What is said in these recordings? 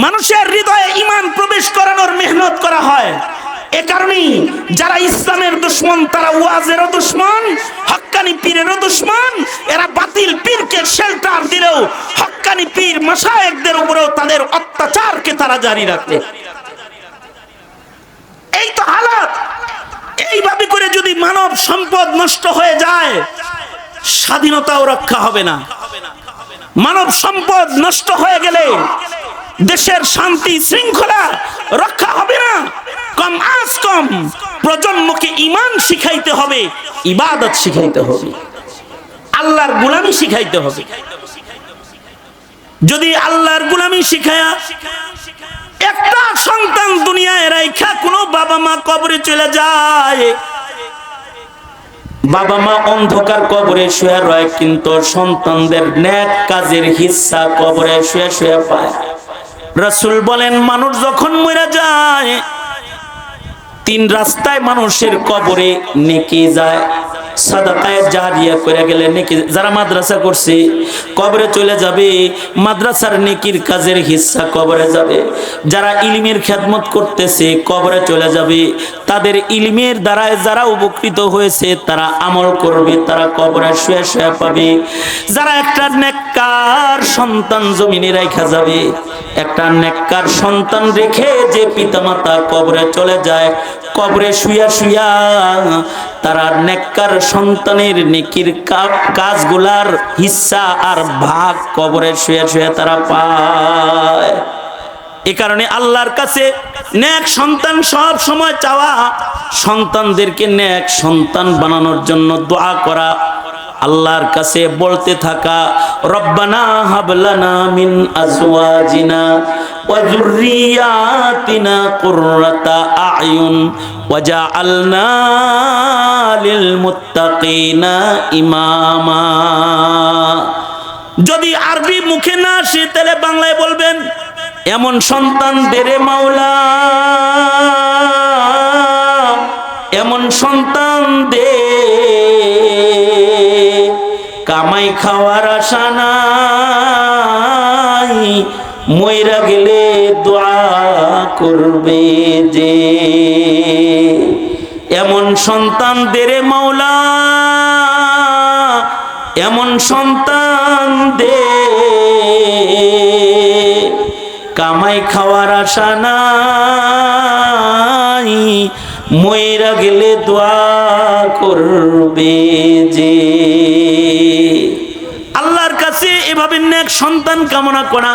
মানুষের হৃদয়ে ইমান প্রবেশ করানোর মেহনত করা হয়। এ কারণেই যারা ইসলামের দুশ্মন, তারা ওয়াজেরও দুশ্মন, হক্কানি পীরেরও দুশ্মন। এরা বাতিল পীরকে শেল্টার দিলেও হক্কানি পীর মাসায়েকদের উপরেও তাদের অত্যাচারকে তারা জারি রাখে। এই তো হালাত। এইভাবে করে যদি মানব সম্পদ নষ্ট হয়ে যায়, স্বাধীনতাও রক্ষা হবে না। মানব সম্পদ নষ্ট হয়ে গেলে দেশের শান্তি শৃঙ্খলা রক্ষা হবে না। কম আজ কম প্রজন্মকে ইমান শিখাইতে হবে, ইবাদত শিখাইতে হবে। আল্লাহর গুলামি শিখাইতে হবে। যদি আল্লাহর গুলামি শিখায়া একটা সন্তান দুনিয়ায় রাইখা কোনো বাবা মা কবরে চলে যায়, বাবা মা অন্ধকার কবরে শুয়ে রয়, কিন্তু সন্তানদের ন্যাক কাজের হিস্সা কবরে শুয়ে শুয়ে পায়। রসুল বলেন মানুষ যখন মরে যায় তিন রাস্তায় মানুষের কবরে নেকে যায়। সাদাকায় জারিয়া করে গেলে নেকি যারা মাদ্রাসা করছে, কবরে চলে যাবে, মাদ্রাসার নেকির কাজের হিস্সা কবরে যাবে। যারা ইলিমের খেদমত করতেছে, কবরে চলে যাবে। তাদের ইলিমের দ্বারায় যারা উপকৃত হয়েছে, তারা আমল করবে, তারা কবরে শুয়ে শুয়ে পাবে। যারা একটা নেককার সন্তান জমিনে রেখা যাবে, একটা নেককার সন্তান রেখে যে পিতামাতা কবরে চলে যায় কবরে শুয়া শুয়া তারা নেককার সন্তানের নেকির কাজগুলার হিস্সা আর ভাগ কবরে শুয়ে শুয়ে তারা পায়। এ কারণে আল্লাহর কাছে ন্যাক সন্তান সব সময় চাওয়া, সন্তানদেরকে ন্যাক সন্তান বানানোর জন্য দোয়া করা, আল্লাহর কাছে বলতে থাকা, রব্বানা হাবলানা মিন আজওয়াজিনা কুররাতা আয়ুন ওয়াজআলনা লিল মুত্তাকিনা ইমামা যদি আরবি মুখে না আসে, তাহলে বাংলায় বলবেন, এমন সন্তান দেরে মাওলা। এমন সন্তান দে। কামাই খাওয়ার আশা নাই ময়রা গেলে দোয়া করবে যে, এমন সন্তান দেরে মাওলা, এমন সন্তান দে কামাই খাওয়ার আশা নাই। ময়রা গেলে দোয়া করবে যে, আল্লাহর কাছে এভাবে নেক সন্তান কামনা করা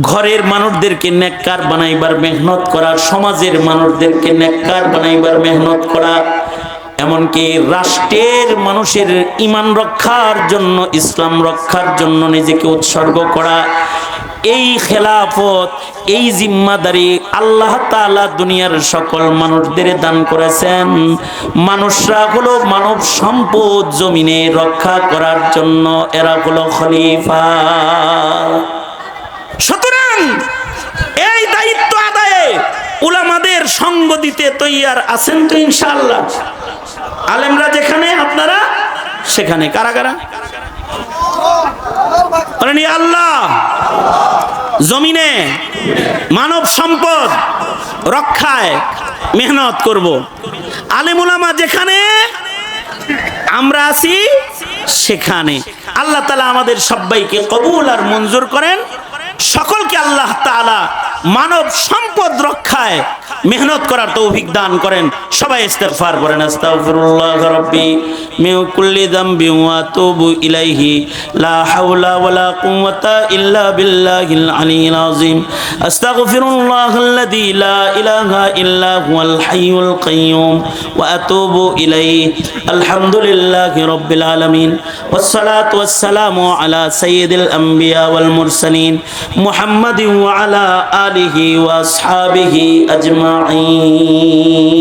ঘরের মানুষদেরকে নেককার বানাইবার মেহনত করা, সমাজের মানুষদেরকে নেককার বানাইবার মেহনত করা, এমনকি রাষ্ট্রের মানুষের ইমান রক্ষার জন্য, ইসলাম রক্ষার জন্য নিজেকে উৎসর্গ করা, এই খেলাফত, এই জিম্মাদারি আল্লাহ তাআলা দুনিয়ার সকল মানুষদের দান করেছেন। মানুষরা হলো মানব সম্পদ জমিনে রক্ষা করার জন্য, এরা হলো খলিফা। দিতে তৈয়ার আছেন তো ইনশাআল্লাহ। আলেমরা যেখানে, আপনারা সেখানে। কারা কারা? আল্লাহ, জমিনে মানব সম্পদ রক্ষায় মেহনত করব। আলেমুলামা যেখানে, আমরা আছি সেখানে। আল্লাহ তালা আমাদের সবাইকে কবুল আর মঞ্জুর করেন। সকলকে আল্লাহ তাআলা মানব সম্পদ রক্ষায় মেহনত করার তৌফিক দান করেন। সবাই ইস্তেগফার করেন। আস্তাগফিরুল্লাহ রাব্বি মিন কুল্লি যামবি ওয়া তুবু ইলাইহি। লা হাওলা ওয়ালা কুওয়াতা ইল্লা বিল্লাহিল আলিয়্যিল আযীম। আস্তাগফিরুল্লাহ আল্লাযী লা ইলাহা ইল্লা হুয়াল হাইয়ুল কাইয়্যুম ওয়া আতুবু ইলাইহি। আলহামদুলিল্লাহি রাব্বিল আলামিন। ওয়াস সালাতু ওয়াস সালামু আলা সাইয়্যিদিল আমবিয়া ওয়াল মুরসালিন। মুহাম্মাদিন ওয়া আলা আলিহি ওয়া আসহাবিহি আজমাইন আজমাইন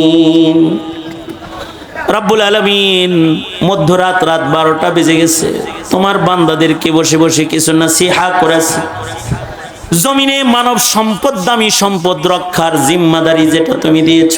রাব্বুল আলমিন মধ্যরাত রাত বারোটা বেজে গেছে। তোমার বান্দাদেরকে বসে বসে কিছু না করেছে। জমিনে মানব সম্পদ, দামি সম্পদ রক্ষার জিম্মাদারি যেটা তুমি দিয়েছ।